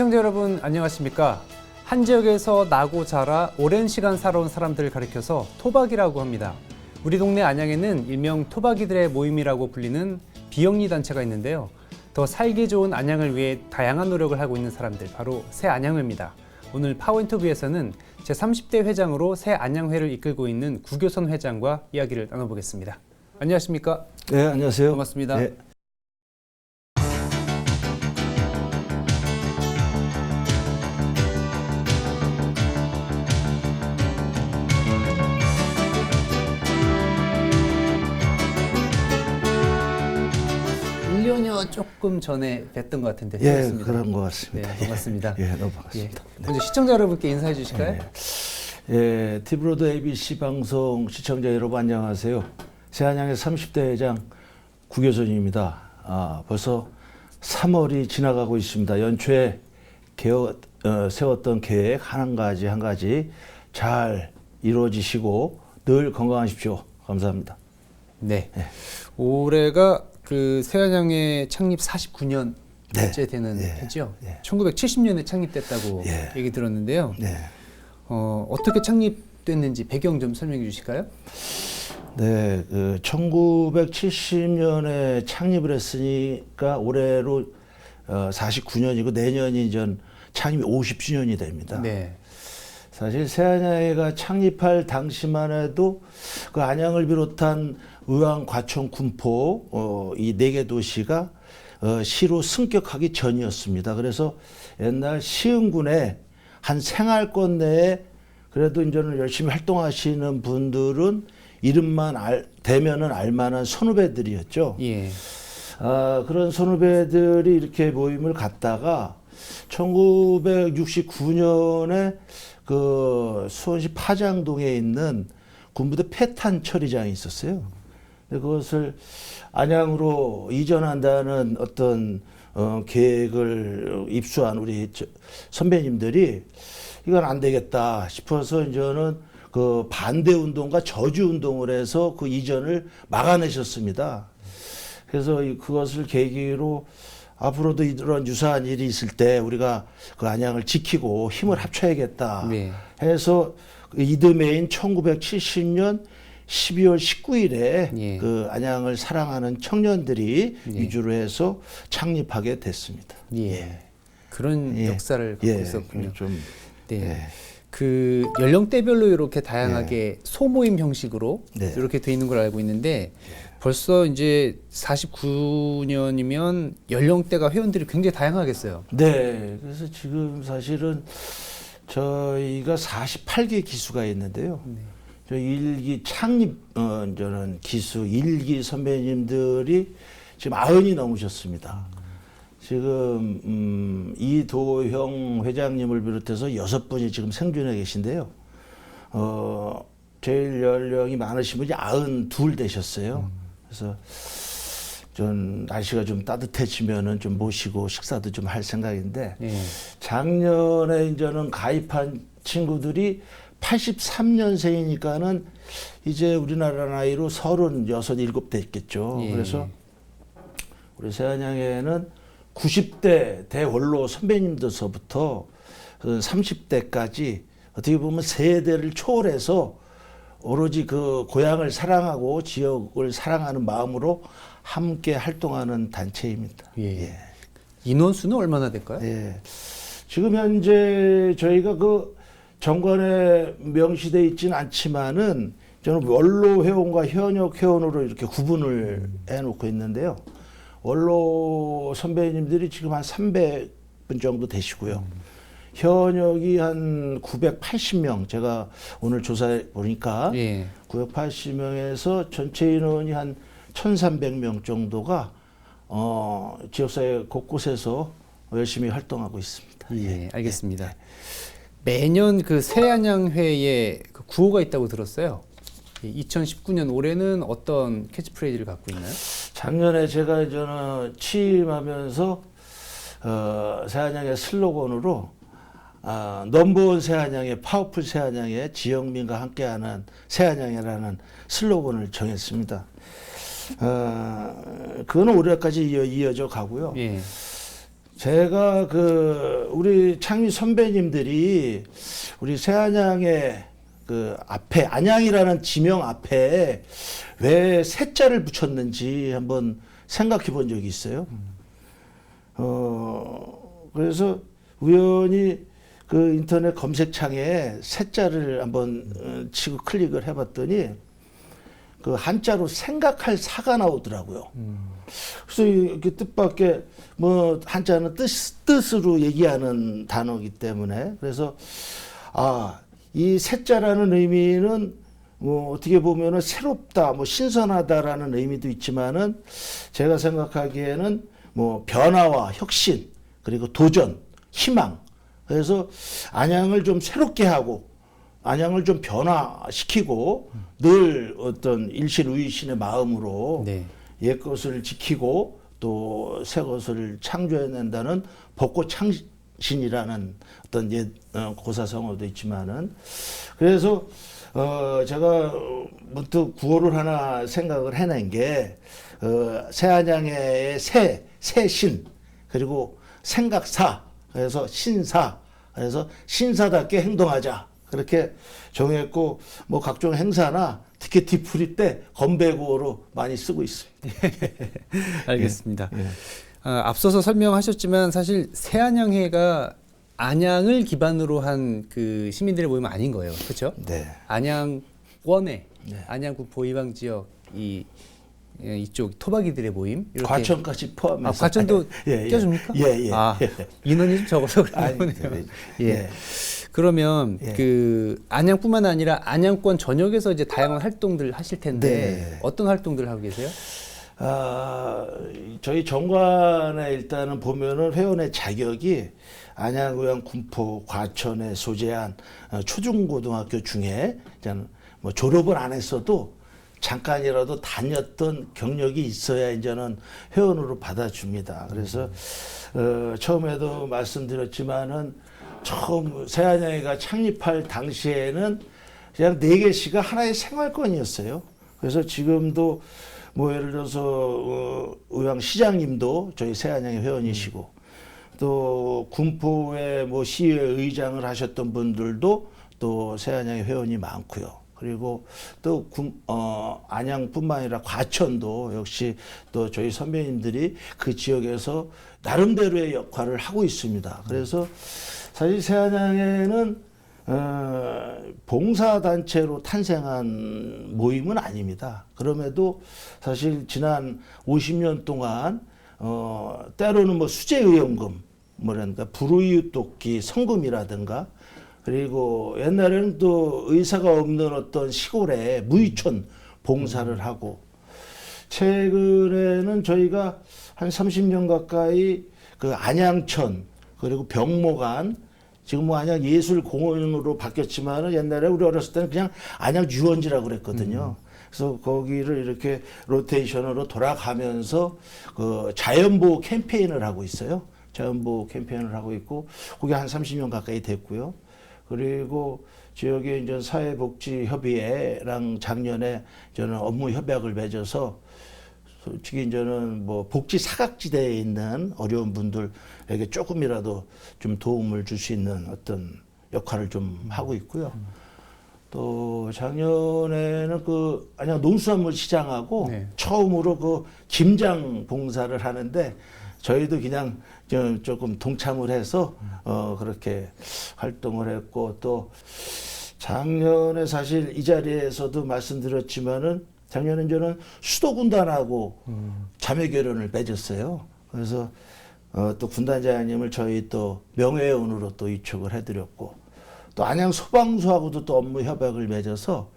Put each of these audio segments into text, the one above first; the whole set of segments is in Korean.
시청자 여러분 안녕하십니까? 한 지역에서 나고 자라 오랜 시간 살아온 사람들을 가리켜서 토박이라고 합니다. 우리 동네 안양에는 일명 토박이들의 모임이라고 불리는 비영리 단체가 있는데요. 더 살기 좋은 안양을 위해 다양한 노력을 하고 있는 사람들 바로 새 안양회입니다. 오늘 파워 인터뷰에서는 제 30대 회장으로 새 안양회를 이끌고 있는 구교선 회장과 이야기를 나눠보겠습니다. 안녕하십니까? 네, 안녕하세요. 반갑습니다. 네. 조금 전에 뵀던 것 같은데 예, 반갑습니다. 그런 것 같습니다. 네, 반갑습니다. 예, 예, 너무 예. 반갑습니다. 먼저 시청자 여러분께 인사해 주실까요? 예, 티브로드 ABC 방송 시청자 여러분 안녕하세요. 새한양의 30대 회장 구교선입니다. 아, 벌써 3월이 지나가고 있습니다. 연초에 개어, 어, 세웠던 계획 한 가지 한 가지 잘 이루어지시고 늘 건강하십시오. 감사합니다. 네. 올해가 그 새한양의 창립 49년째 네. 되는 예. 해죠. 예. 1970년에 창립됐다고 예. 얘기 들었는데요. 네. 어, 어떻게 창립됐는지 배경 좀 설명해 주실까요? 네, 그 1970년에 창립을 했으니까 올해로 어, 49년이고 내년이 전 창립 50주년이 됩니다. 네. 사실 새안양회가 창립할 당시만 해도 그 안양을 비롯한 의왕, 과천, 군포 어, 이 네 개 도시가 어, 시로 승격하기 전이었습니다. 그래서 옛날 시흥군의 한 생활권 내에 그래도 이제는 열심히 활동하시는 분들은 이름만 알, 대면은 알만한 선후배들이었죠. 예. 아, 그런 선후배들이 이렇게 모임을 갖다가 1969년에 그 수원시 파장동에 있는 군부대 폐탄 처리장이 있었어요. 그것을 안양으로 이전한다는 어떤 어, 계획을 입수한 우리 저- 선배님들이 이건 안 되겠다 싶어서 이제는 그 반대 운동과 저주 운동을 해서 그 이전을 막아내셨습니다. 그래서 이- 그것을 계기로 앞으로도 이런 유사한 일이 있을 때 우리가 그 안양을 지키고 힘을 합쳐야겠다 네. 해서 그 이듬해인 1970년 12월 19일에 예. 그 안양을 사랑하는 청년들이 예. 위주로 해서 창립하게 됐습니다. 예. 그런 예. 역사를 갖고 예, 있었군요. 좀 네. 예. 그 연령대별로 이렇게 다양하게 소모임 형식으로 네. 이렇게 돼 있는 걸 알고 있는데 벌써 이제 49년이면 연령대가 회원들이 굉장히 다양하겠어요. 네, 그래서 지금 사실은 저희가 48개 기수가 있는데요. 네. 저 일기 창립 어 저는 기수 일기 선배님들이 지금 아흔이 넘으셨습니다. 지금 음, 이도형 회장님을 비롯해서 여섯 분이 지금 생존해 계신데요. 어 제일 연령이 많으신 분이 아흔 둘 되셨어요. 그래서 전 날씨가 좀 따뜻해지면은 좀 모시고 식사도 좀 할 생각인데 예. 작년에 이제는 가입한 친구들이 83년생이니까는 이제 우리나라 나이로 36, 7 됐겠죠. 예. 그래서 우리 세안양에는 90대 대원로 선배님들서부터 30대까지 어떻게 보면 세대를 초월해서 오로지 그 고향을 사랑하고 지역을 사랑하는 마음으로 함께 활동하는 단체입니다. 예. 인원수는 얼마나 될까요? 예. 지금 현재 저희가 그 정관에 명시돼 있지는 않지만은 저는 원로 회원과 현역 회원으로 이렇게 구분을 해놓고 있는데요. 원로 선배님들이 지금 한 300분 정도 되시고요. 현역이 한 980명 제가 오늘 조사해 보니까 예. 980명에서 전체 인원이 한 1,300명 정도가 어, 지역사회 곳곳에서 열심히 활동하고 있습니다. 예, 알겠습니다. 매년 그 새안양회에 그 구호가 있다고 들었어요. 2019년 올해는 어떤 캐치프레이즈를 갖고 있나요? 작년에 제가 저는 취임하면서 어, 새한양의 슬로건으로 아, 넘버원 새한양의 파워풀 새한양의 지영민과 함께하는 새한양이라는 슬로건을 정했습니다. 어, 그거는 올해까지 이어, 이어져 가고요. 예. 제가 그 우리 창미 선배님들이 우리 새안양의 그 앞에 안양이라는 지명 앞에 왜 새자를 붙였는지 한번 생각해 본 적이 있어요. 어 그래서 우연히 그 인터넷 검색창에 새자를 한번 어, 치고 클릭을 해봤더니 그 한자로 생각할 사가 나오더라고요. 그래서 이렇게 뜻밖의 뭐 한자는 뜻, 뜻으로 얘기하는 단어이기 때문에 그래서 아, 이 새자라는 의미는 뭐 어떻게 보면은 새롭다, 뭐 신선하다라는 의미도 있지만은 제가 생각하기에는 뭐 변화와 혁신 그리고 도전, 희망 그래서 안양을 좀 새롭게 하고 안양을 좀 변화시키고 늘 어떤 일실우이신의 마음으로 네. 옛 것을 지키고 또 새 것을 창조해낸다는 벚꽃 창신이라는 어떤 옛 어, 고사성어도 있지만은 그래서 어 제가 문득 구호를 하나 생각을 해낸 게 어, 새안양의 새 새신 그리고 생각사 그래서 신사 그래서 신사답게 행동하자 그렇게 정했고 뭐 각종 행사나 특히 뒤풀이 때 건배구호로 많이 쓰고 있습니다. 알겠습니다. 예. 아, 앞서서 설명하셨지만 사실 새안양회가 안양을 기반으로 한 그 시민들의 모임은 아닌 거예요. 그렇죠? 네. 안양권의 네. 안양구 보이방 지역 이 예, 이쪽 토박이들의 모임 이렇게 과천까지 포함해서 아, 과천도 예, 예. 껴줍니까? 예, 예. 아, 예. 인원이 좀 적어서 아니, 그러네요. 예. 예. 그러면 예. 그 안양뿐만 아니라 안양권 전역에서 이제 다양한 활동들 하실 텐데 네. 어떤 활동들 하고 계세요? 아, 저희 정관에 일단은 보면은 회원의 자격이 안양의원 군포 과천에 소재한 어, 초중고등학교 중에 뭐 졸업을 안 했어도 잠깐이라도 다녔던 경력이 있어야 이제는 회원으로 받아줍니다. 그래서 어, 처음에도 말씀드렸지만은 처음 새안양이가 창립할 당시에는 그냥 네 개시가 하나의 생활권이었어요. 그래서 지금도 뭐 예를 들어서 어, 의왕 시장님도 저희 새안양의 회원이시고 또 군포의 뭐 시의회 의장을 하셨던 분들도 또 새안양의 회원이 많고요. 그리고 또 군, 어, 안양뿐만 아니라 과천도 역시 또 저희 선배님들이 그 지역에서 나름대로의 역할을 하고 있습니다. 그래서 사실 새안양에는 어, 봉사단체로 탄생한 모임은 아닙니다. 그럼에도 사실 지난 50년 동안 어, 때로는 뭐 수재의원금, 뭐랄까 불우이웃 돕기 성금이라든가 그리고 옛날에는 또 의사가 없는 어떤 시골에 무의촌 봉사를 하고 최근에는 저희가 한 30년 가까이 그 안양천 그리고 병모관 지금 뭐 안양 예술공원으로 바뀌었지만은 옛날에 우리 어렸을 때는 그냥 안양 유원지라고 그랬거든요. 그래서 거기를 이렇게 로테이션으로 돌아가면서 그 자연보호 캠페인을 하고 있어요. 자연보호 캠페인을 하고 있고 그게 한 30년 가까이 됐고요. 그리고 지역에 이제 사회복지협의회랑 작년에 저는 업무 협약을 맺어서 솔직히 이제는 뭐 복지 사각지대에 있는 어려운 분들에게 조금이라도 좀 도움을 줄 수 있는 어떤 역할을 좀 하고 있고요. 또 작년에는 그 안양 농수산물 시장하고 네. 처음으로 그 김장 봉사를 하는데 저희도 그냥 좀 조금 동참을 해서 어 그렇게 활동을 했고 또 작년에 사실 이 자리에서도 말씀드렸지만은 작년에 저는 수도군단하고 자매 결연을 맺었어요. 그래서 어, 또 군단장님을 저희 또 명예회원으로 또 이촉을 해드렸고 또 안양 소방서하고도 또 업무 협약을 맺어서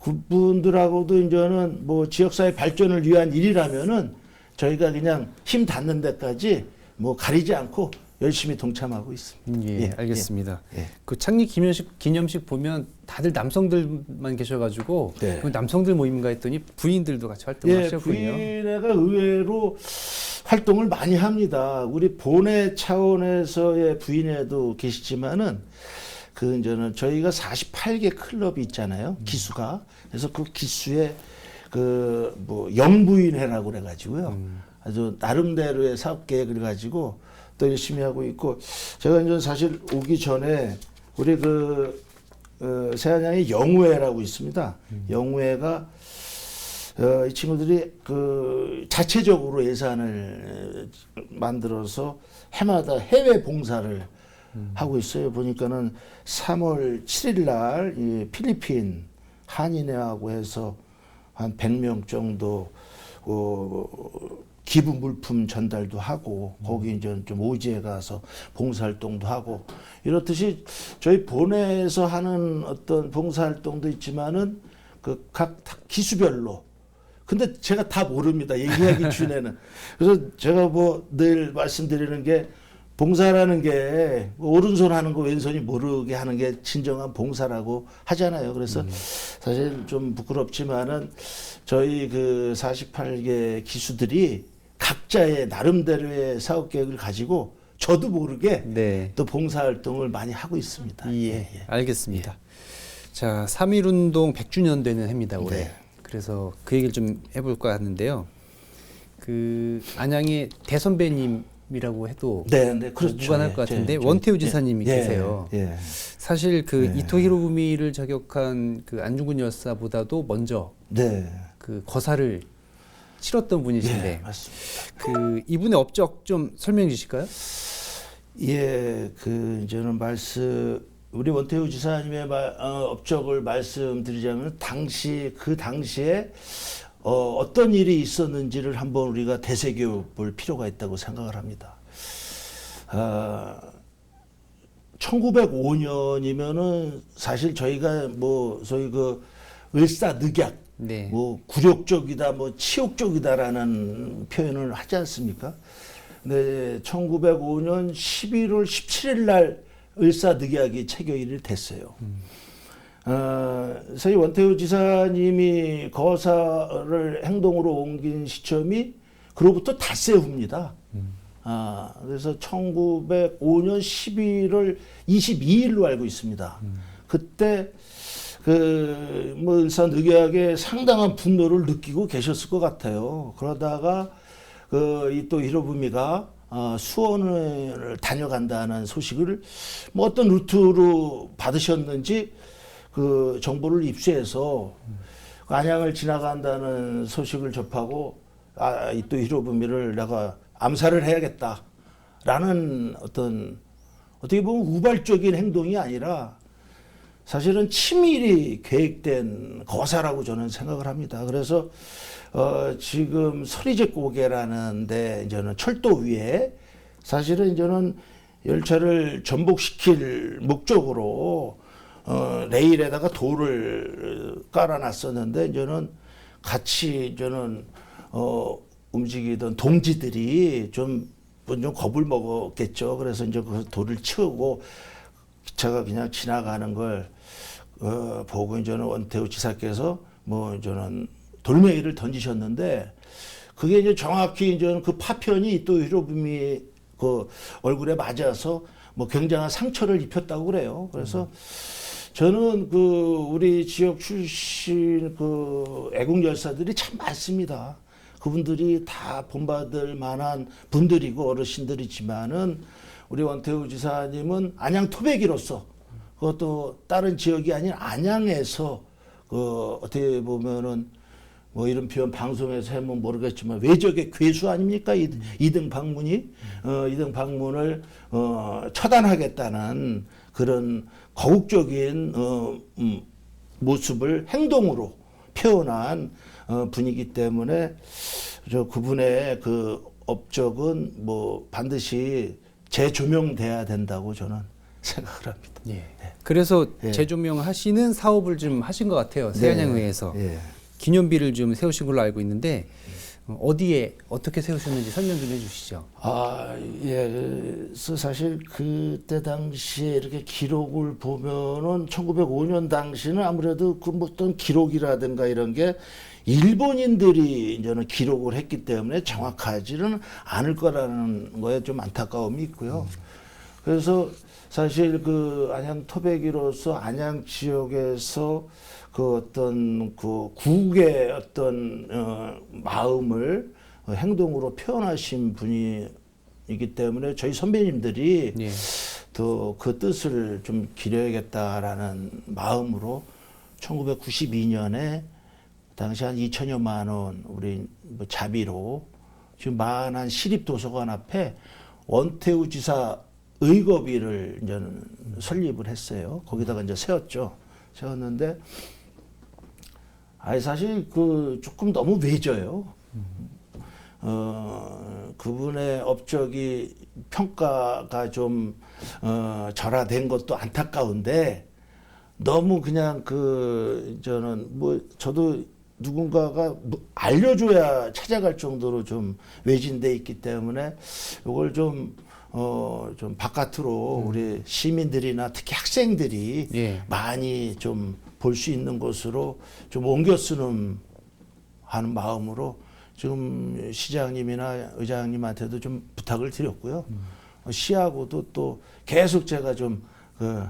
그분들하고도 이제는 뭐 지역사회 발전을 위한 일이라면은 저희가 그냥 힘 닿는 데까지 뭐 가리지 않고 열심히 동참하고 있습니다. 음, 예, 예, 알겠습니다. 예, 예. 그 창립 기념식 기념식 보면 다들 남성들만 계셔가지고 네. 그 남성들 모임인가 했더니 부인들도 같이 예, 활동하셨군요. 부인회가 의외로 활동을 많이 합니다. 우리 본회 차원에서의 부인회도 계시지만은 그 이제는 저희가 48개 클럽이 있잖아요. 기수가. 그래서 그 기수에 그 뭐 영부인회라고 그래 가지고요. 아주 나름대로의 사업 계획을 가지고 또 열심히 하고 있고 제가 이제 사실 오기 전에 우리 그 어, 세안양의 영우회라고 있습니다. 영우회가 어, 이 친구들이 그 자체적으로 예산을 만들어서 해마다 해외 봉사를 하고 있어요. 보니까는 3월 7일 날이 필리핀 한인회하고 해서 한 100명 정도 어, 기부 물품 전달도 하고 거기 이제 좀 오지에 가서 봉사활동도 하고 이렇듯이 저희 본회에서 하는 어떤 봉사활동도 있지만은 그 각 기수별로 근데 제가 다 모릅니다. 얘기하기 전에는. 그래서 제가 뭐 늘 말씀드리는 게 봉사라는 게 오른손 하는 거 왼손이 모르게 하는 게 진정한 봉사라고 하잖아요. 그래서 사실 좀 부끄럽지만은 저희 그 48개 기수들이 각자의 나름대로의 사업 계획을 가지고 저도 모르게 네. 또 봉사 활동을 많이 하고 있습니다. 예, 알겠습니다. 자, 3.1 운동 100주년 되는 해입니다, 올해. 네. 그래서 그 얘기를 좀 해볼까 하는데요. 그 안양의 대선배님 이라고 해도 네, 네, 그렇죠. 무관할 예, 것 같은데 예, 원태우 예, 지사님이 예, 계세요. 예. 사실 그 네. 이토 히로부미를 저격한 그 안중근 열사보다도 먼저 네. 그 거사를 치렀던 예, 분이신데 맞습니다. 그 이분의 업적 좀 설명해 주실까요? 예, 그 이제는 말씀 우리 원태우 지사님의 말, 어, 업적을 말씀드리자면 당시 그 당시에 어, 어떤 일이 있었는지를 한번 우리가 되새겨 볼 필요가 있다고 생각을 합니다. 아, 1905년이면은 사실 저희가 뭐 소위 그 을사늑약 네. 뭐 굴욕적이다, 뭐 치욕적이다라는 표현을 하지 않습니까? 네, 1905년 11월 17일 날 을사늑약이 체결이 됐어요. 어, 저희 원태우 지사님이 거사를 행동으로 옮긴 시점이 그로부터 닷새 후입니다. 아, 그래서 1905년 11월 22일로 알고 있습니다. 그때 그뭐 일산 의학에 상당한 분노를 느끼고 계셨을 것 같아요. 그러다가 그이또 히로부미가 어, 수원을 다녀간다는 소식을 뭐 어떤 루트로 받으셨는지 그 정보를 입수해서 그 안양을 지나간다는 소식을 접하고 아, 이또 히로부미를 내가 암살을 해야겠다라는 어떤 어떻게 보면 우발적인 행동이 아니라 사실은 치밀히 계획된 거사라고 저는 생각을 합니다. 그래서 어, 지금 서리제 고개라는데 이제는 철도 위에 사실은 이제는 열차를 전복시킬 목적으로 어, 레일에다가 돌을 깔아놨었는데 이제는 같이 이제는 어, 움직이던 동지들이 좀, 뭐좀 겁을 먹었겠죠. 그래서 이제 그 돌을 치우고 기차가 그냥 지나가는 걸 어, 보고 이제는 원태우 지사께서 뭐 이제는 돌멩이를 던지셨는데 그게 이제 정확히 이제는 그 파편이 또 히로부미 그 얼굴에 맞아서 뭐 굉장한 상처를 입혔다고 그래요. 그래서 저는 그 우리 지역 출신 그 애국 열사들이 참 많습니다. 그분들이 다 본받을 만한 분들이고 어르신들이지만은 우리 원태우 지사님은 안양 토백이로서 그것도 다른 지역이 아닌 안양에서 그 어떻게 보면은 뭐 이런 표현 방송에서 하면 모르겠지만 외적의 괴수 아닙니까 이, 이등 방문이 어, 이등 방문을 어, 처단하겠다는 그런 거국적인 어, 음, 모습을 행동으로 표현한 어, 분이기 때문에 저 그분의 그 업적은 뭐 반드시 재조명돼야 된다고 저는 생각을 합니다. 예. 그래서 예. 재조명하시는 사업을 좀 하신 것 같아요. 세안양의회에서 예. 기념비를 좀 세우신 걸로 알고 있는데 어, 어디에 어떻게 세우셨는지 설명 좀 해주시죠. 아, 예. 그래서 사실 그때 당시에 이렇게 기록을 보면은 1905년 당시는 아무래도 그 어떤 기록이라든가 이런 게 일본인들이 이제는 기록을 했기 때문에 정확하지는 않을 거라는 거에 좀 안타까움이 있고요. 그래서 사실 그 안양 토백이로서 안양 지역에서 그 어떤 그 국의 어떤 어, 마음을 행동으로 표현하신 분이 부분이기 때문에 저희 선배님들이 예. 더그 뜻을 좀 기려야겠다라는 마음으로 1992년에 당시 한 2천여만 원 우리 뭐 자비로 지금 만한 시립 도서관 앞에 원태우 지사 의거비를 이제 설립을 했어요. 거기다가 이제 세웠죠. 세웠는데 아니 사실 그 조금 너무 외져요. 어, 그분의 업적이 평가가 좀 어, 절하된 것도 안타까운데 너무 그냥 그 저는 뭐 저도 누군가가 뭐 알려줘야 찾아갈 정도로 좀 외진돼 있기 때문에 이걸 좀 어, 좀 바깥으로 우리 시민들이나 특히 학생들이 예. 많이 좀 볼 수 있는 곳으로 좀 옮겨 쓰는 하는 마음으로 지금 시장님이나 의장님한테도 좀 부탁을 드렸고요. 어, 시하고도 또 계속 제가 좀 그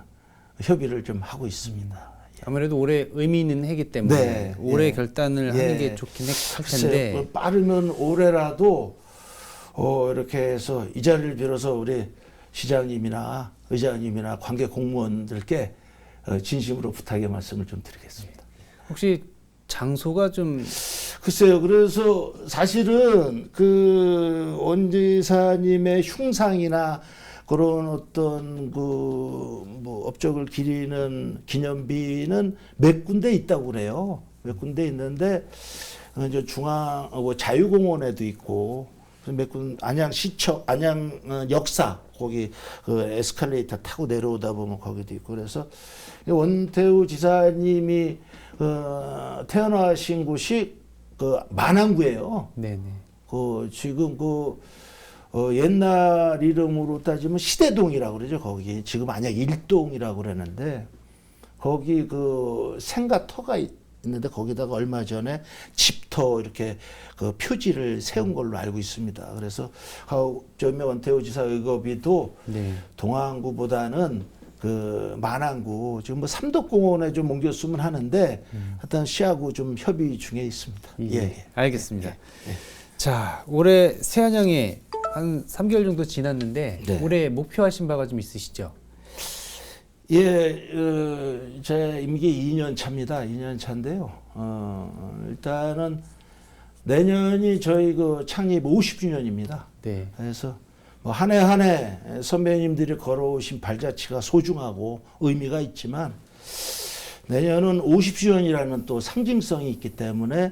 협의를 좀 하고 있습니다. 아무래도 올해 의미 있는 해기 때문에 네, 올해 예. 결단을 예. 하는 게 좋긴 할 텐데 뭐 빠르면 올해라도 어, 이렇게 해서 이 자리를 빌어서 우리 시장님이나 의장님이나 관계 공무원들께 어, 진심으로 부탁의 말씀을 좀 드리겠습니다. 혹시 장소가 좀 글쎄요. 그래서 사실은 그 원지사님의 흉상이나 그런 어떤 그 뭐 업적을 기리는 기념비는 몇 군데 있다고 그래요. 몇 군데 있는데 어, 이제 중앙 어, 뭐 자유공원에도 있고 몇 군 안양 시청 안양 어, 역사 거기 그 에스컬레이터 타고 내려오다 보면 거기도 있고 그래서 원태우 지사님이 어, 태어나신 곳이 그 만안구예요. 네네 그 지금 그 어, 옛날 이름으로 따지면 시대동이라고 그러죠. 거기 지금 안양 일동이라고 그러는데 거기 그 생가터가 있- 있는데 거기다가 얼마 전에 집터 이렇게 그 표지를 세운 걸로 알고 있습니다. 그래서 저명 원태우 지사 의거비도 네. 동안구보다는 그 만안구 지금 뭐 삼덕공원에 좀 옮겼으면 하는데 하여튼 시하고 좀 협의 중에 있습니다. 예, 예, 예. 알겠습니다. 자 올해 새한양에 한 3개월 정도 지났는데 네. 올해 목표하신 바가 좀 있으시죠? 예, 어, 제 임기 2년 차입니다. 2년 차인데요. 어, 일단은 내년이 저희 그 창립 50주년입니다. 네. 그래서 뭐 한 해 한 해 선배님들이 걸어오신 발자취가 소중하고 의미가 있지만 내년은 50주년이라는 또 상징성이 있기 때문에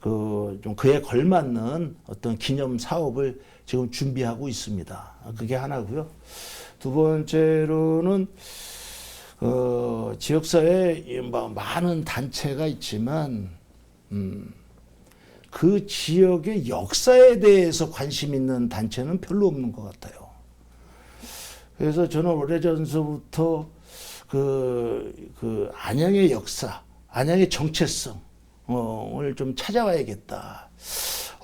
그 좀 그에 걸맞는 어떤 기념 사업을 지금 준비하고 있습니다. 그게 하나고요. 두 번째로는 어, 지역사회에 이뭐 많은 단체가 있지만 음, 그 지역의 역사에 대해서 관심 있는 단체는 별로 없는 것 같아요. 그래서 저는 오래전서부터 그, 그 안양의 역사, 안양의 정체성, 어, 좀 찾아와야겠다.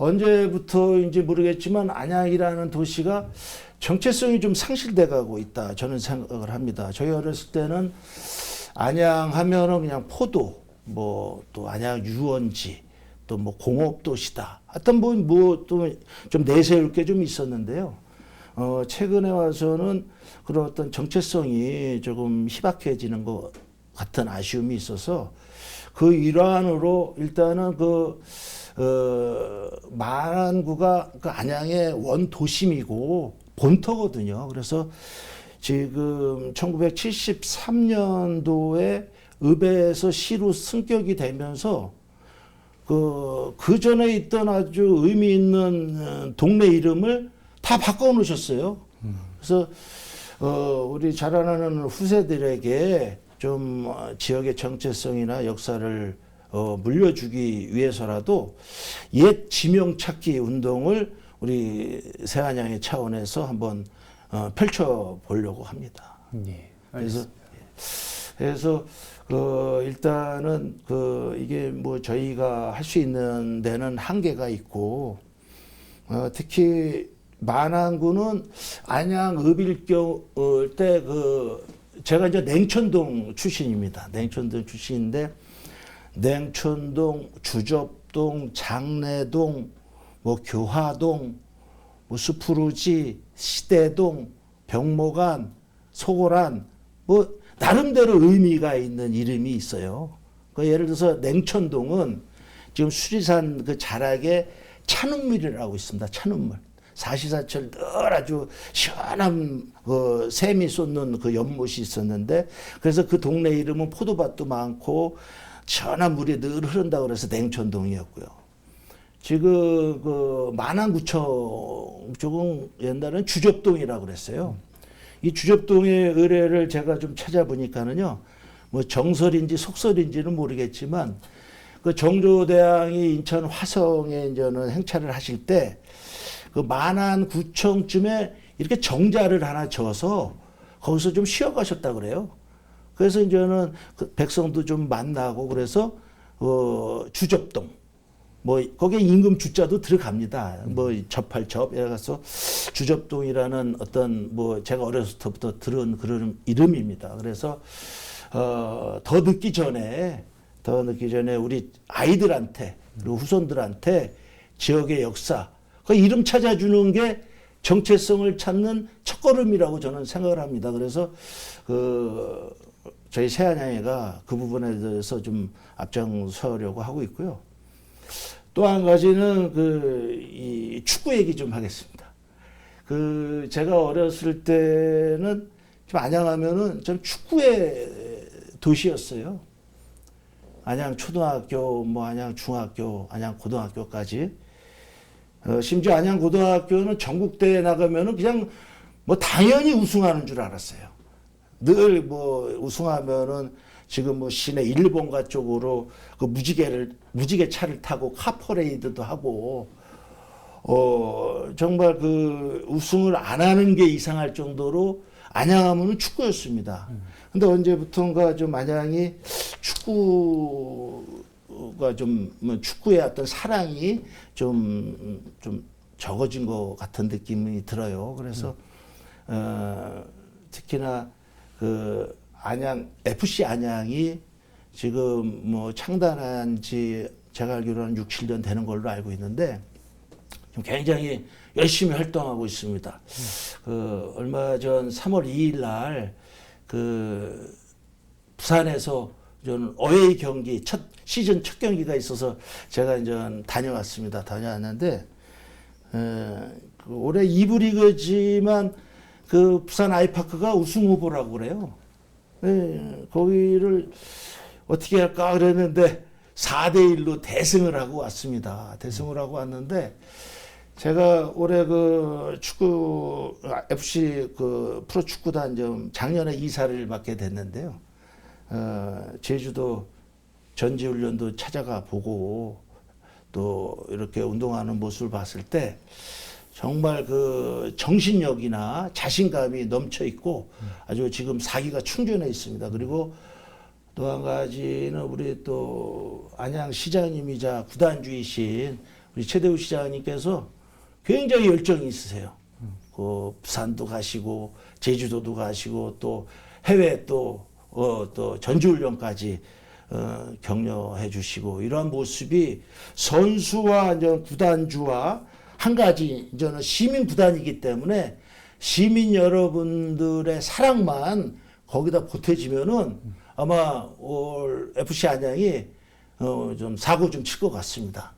언제부터인지 모르겠지만 안양이라는 도시가 정체성이 좀 상실돼 가고 있다. 저는 생각을 합니다. 저희 어렸을 때는 안양 하면은 그냥 포도, 뭐 또 안양 유원지, 또 뭐 공업 도시다. 하여튼 뭐뭐또 좀 내세울 게 좀 있었는데요. 어, 최근에 와서는 그런 어떤 정체성이 조금 희박해지는 것 같은 아쉬움이 있어서 그 일환으로 일단은 그, 어, 만안구가 그 안양의 원 도심이고 본터거든요. 그래서 지금 1973년도에 읍에서 시로 승격이 되면서 그, 그 전에 있던 아주 의미 있는 어, 동네 이름을 다 바꿔 놓으셨어요. 그래서, 어, 우리 자라나는 후세들에게 좀 어, 지역의 정체성이나 역사를 어, 물려주기 위해서라도 옛 지명 찾기 운동을 우리 새한양의 차원에서 한번 어, 펼쳐 보려고 합니다. 예. 그래서 그래서 그 일단은 그 이게 뭐 저희가 할 수 있는 데는 한계가 있고 어, 특히 만안구는 안양 읍일경 때그 제가 이제 냉천동 출신입니다. 냉천동 출신인데 냉천동, 주접동, 장내동, 뭐 교화동 뭐 수푸르지, 시대동, 병모간, 소고란 뭐 나름대로 의미가 있는 이름이 있어요. 그 예를 들어서 냉천동은 지금 수리산 그 자락에 찬운물이라고 있습니다. 찬운물. 사시사철 늘 아주 시원한 그 샘이 쏟는 그 연못이 있었는데 그래서 그 동네 이름은 포도밭도 많고 시원한 물이 늘 흐른다고 그래서 냉천동이었고요. 지금 그 만안구청 쪽은 옛날에는 주접동이라고 그랬어요. 이 주접동의 의뢰를 제가 좀 찾아보니까는요. 뭐 정설인지 속설인지는 모르겠지만 그 정조대왕이 인천 화성에 이제는 행차를 하실 때 그 만안구청쯤에 이렇게 정자를 하나 져서 거기서 좀 쉬어 가셨다 그래요. 그래서 이제는 그 백성도 좀 만나고 그래서 어 주접동 뭐 거기에 임금 주자도 들어갑니다. 뭐 접할 접 이래가서 주접동이라는 어떤 뭐 제가 어렸을 때부터 들은 그런 이름입니다. 그래서 어 더 늦기 전에 더 늦기 전에 우리 아이들한테 그리고 후손들한테 지역의 역사 그 이름 찾아주는 게 정체성을 찾는 첫걸음이라고 저는 생각을 합니다. 그래서 그 저희 새한양회가 그 부분에 대해서 좀 앞장서려고 하고 있고요. 또 한 가지는 그이 축구 얘기 좀 하겠습니다. 그 제가 어렸을 때는 좀 안양하면은 좀 축구의 도시였어요. 안양 초등학교, 뭐 안양 중학교, 안양 고등학교까지. 어, 심지어 안양 고등학교는 전국대회 나가면은 그냥 뭐 당연히 우승하는 줄 알았어요. 늘 뭐 우승하면은 지금 뭐 시내 일본가 쪽으로 그 무지개를 무지개 차를 타고 카퍼레이드도 하고 어 정말 그 우승을 안 하는 게 이상할 정도로 안양하면은 축구였습니다. 근데 언제부턴가 좀 안양이 축구가 좀뭐 축구의 어떤 사랑이 좀좀 적어진 것 같은 느낌이 들어요. 그래서 어 특히나 그 안양 FC 안양이 지금 뭐 창단한 지 제가 알기로는 6, 7년 되는 걸로 알고 있는데 좀 굉장히 열심히 활동하고 있습니다. 그 얼마 전 3월 2일 날 그 부산에서 저는 어웨이 경기 첫 시즌 첫 경기가 있어서 제가 이제 다녀왔습니다. 다녀왔는데 에, 그 올해 2부 리그지만 그 부산 아이파크가 우승 후보라고 그래요. 예, 거기를 어떻게 할까 그랬는데 4대 1로 대승을 하고 왔습니다. 대승을 하고 왔는데 제가 올해 그 축구 아, FC 그 프로 축구단 좀 작년에 이사를 맡게 됐는데요. 어, 제주도 전지훈련도 찾아가 보고 또 이렇게 운동하는 모습을 봤을 때 정말 그 정신력이나 자신감이 넘쳐 있고 아주 지금 사기가 충전해 있습니다. 그리고 또 한 가지는 우리 또 안양 시장님이자 구단주이신 우리 최대우 시장님께서 굉장히 열정이 있으세요. 그 부산도 가시고 제주도도 가시고 또 해외 또 어, 또 전지훈련까지 어, 격려해 주시고 이러한 모습이 선수와 구단주와 한 가지 이제는 시민 구단이기 때문에 시민 여러분들의 사랑만 거기다 보태지면은 아마 올 FC 안양이 어, 좀 사고 좀 칠 것 같습니다.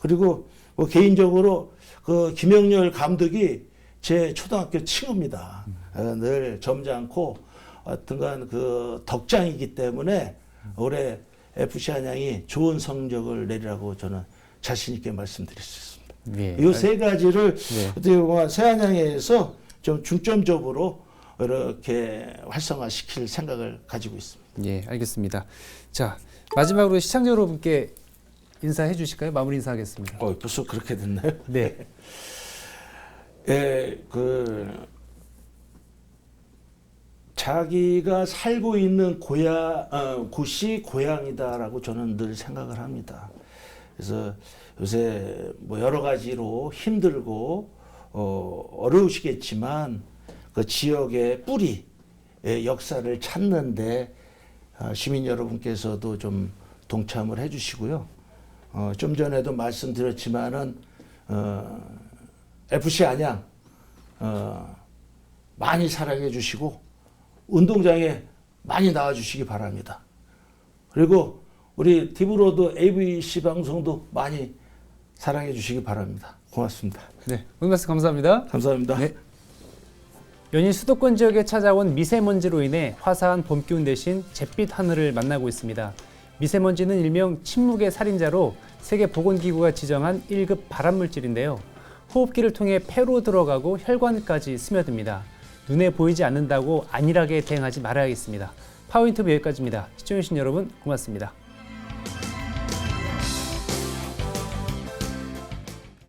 그리고 뭐 개인적으로 그 김영렬 감독이 제 초등학교 친구입니다. 어, 늘 점잖고 어떤간 그 덕장이기 때문에 올해 FC 안양이 좋은 성적을 내리라고 저는 자신 있게 말씀드릴 수 있습니다. 예. 이세 가지를 네. 어떻게 보면 새안양에서 좀 중점적으로 이렇게 활성화시킬 생각을 가지고 있습니다. 예, 알겠습니다. 자, 마지막으로 시청자 여러분께 인사해 주실까요? 마무리 인사하겠습니다. 어, 벌써 그렇게 됐나요? 네. 예, 그 자기가 살고 있는 고야 어, 곳이 고향이다라고 저는 늘 생각을 합니다. 그래서 요새 뭐 여러 가지로 힘들고 어, 어려우시겠지만 그 지역의 뿌리 의 역사를 찾는데 어, 시민 여러분께서도 좀 동참을 해주시고요. 어, 좀 전에도 말씀드렸지만은 어, FC 안양 어, 많이 사랑해 주시고 운동장에 많이 나와 주시기 바랍니다. 그리고 우리 디브로드 ABC 방송도 많이 사랑해 주시기 바랍니다. 고맙습니다. 네, 오늘 말씀 감사합니다. 감사합니다. 네. 연일 수도권 지역에 찾아온 미세먼지로 인해 화사한 봄 기운 대신 잿빛 하늘을 만나고 있습니다. 미세먼지는 일명 침묵의 살인자로 세계보건기구가 지정한 1급 발암물질인데요. 호흡기를 통해 폐로 들어가고 혈관까지 스며듭니다. 눈에 보이지 않는다고 안일하게 대응하지 말아야겠습니다. 파워인터뷰 여기까지입니다. 시청해주신 여러분 고맙습니다.